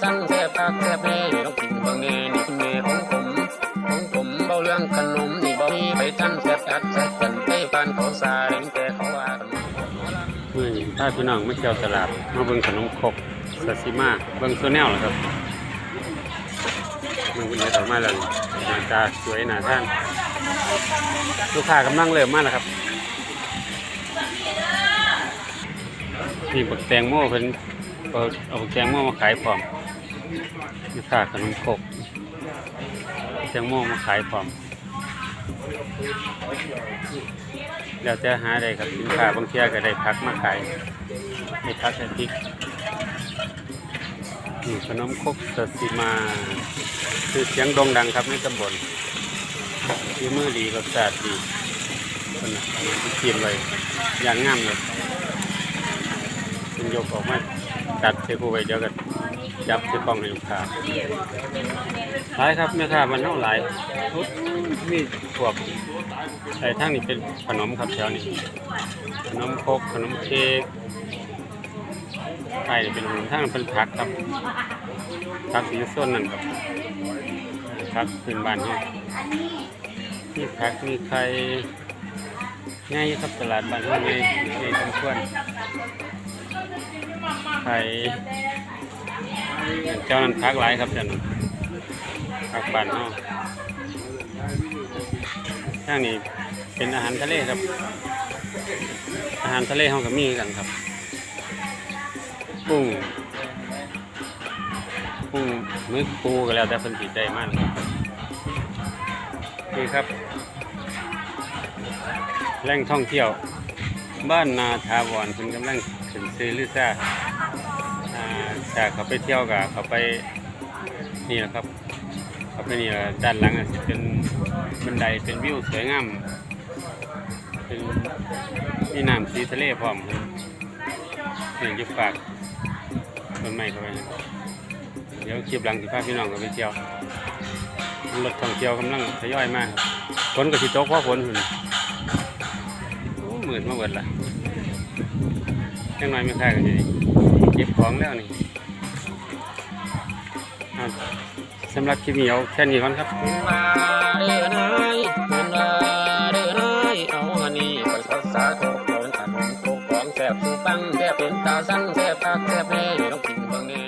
แซ่บคักแซ่บแน่ต้องกินบางแน่นี่คุณแม่ของผมของผมเบาเรื่องขนมนี่บ่มีไปทันแซ่บอัดแซ่บกันไปปานเขาสาเห็นแต่เขาว่ากันมื่อนี้ถ้าพี่น้องไม่เที่ยวตลาดมาเบิ่งขนมครกซาซิมาเบิ่งโซแนลเหรอครับมันคุณยายต่อมาแล้วหน้าตาสวยหน้าท่านลูกค้ากำลังเริ่มมาแล้วครับนี่บักแตงโมเพิ่นเอาเอาบักแตงโมมาขายพร้อม ลูกค้าขนมครกแตงโมมาขายพร้อม แล้วจะหาได้ครับสินค้าบางเที่ยก็ได้พักมาขายได้พักได้พริกนี่ขนมครกสสิมา คือเสียงดงดังครับในตำบลที่มือดีรสชาติดีคนน่ะเอามาเตรียมไว้อย่างงามเลยเป็นยกออกมาตัดเทผู้ไว้เดี๋ยวก็ จับใส่กล้องให้ลูกค้าหลายครับแม่ค้ามันเท่าหลายอุ๊ยมีพวกใส่ทั้งนี้เป็นขนมครับแถวนี้ขนมครกขนมเค้กไก่เป็นขนมทั้งเป็นผักครับผักสีส้นนั่นครับผักพื้นบ้านนี่ยมีผักมีไข่ง่ายครับตลาดบ้านเราง่ายง่ายสมควรไข่ เจ้านั้นผักหลายครับเจ้านั้นผักบ้านเนาะทางนี้เป็นอาหารทะเลครับ อาหารทะเลห้องกับมีกันครับกุ้งกุ้งมือปูก็แล้วแต่เพิ่นสิได้มากครับนี่ครับแหล่งท่องเที่ยว บ้านนาทาวรเพิ่นกำลังขึ้นซื้อลือซ่า อ่าเขาไปเที่ยวกับเขาไปนี่แหละครับเขาไปนี่ด้านหลังอาจจะเป็นบันไดเป็นวิวสวยงามเป็นมีน้ำสีทะเลพร้อมเสียงจะฝากต้นไม้เข้าไปเดี๋ยวคลิปหลังสิพาพี่น้องกันไปเที่ยวรถท่องเที่ยวกำลังทยอยมากฝนก็สิตกเพราะฝนหุ่นโอ้หมื่นมาเบิดละ จังหน้อยไม่ค่ากันอยู่เก็บของแล้วนี่สำหรับคลิปนี้เอาแค่นี้ก่อนครับมาเรื่อยมาเรื่อยเอาอันนี้ไปสักษาทุกคนขนมทุกของแซ่บสุกปังแซ่บเป็นตาสั่งแซ่บตาแซ่บแม่ต้องกินบางแน่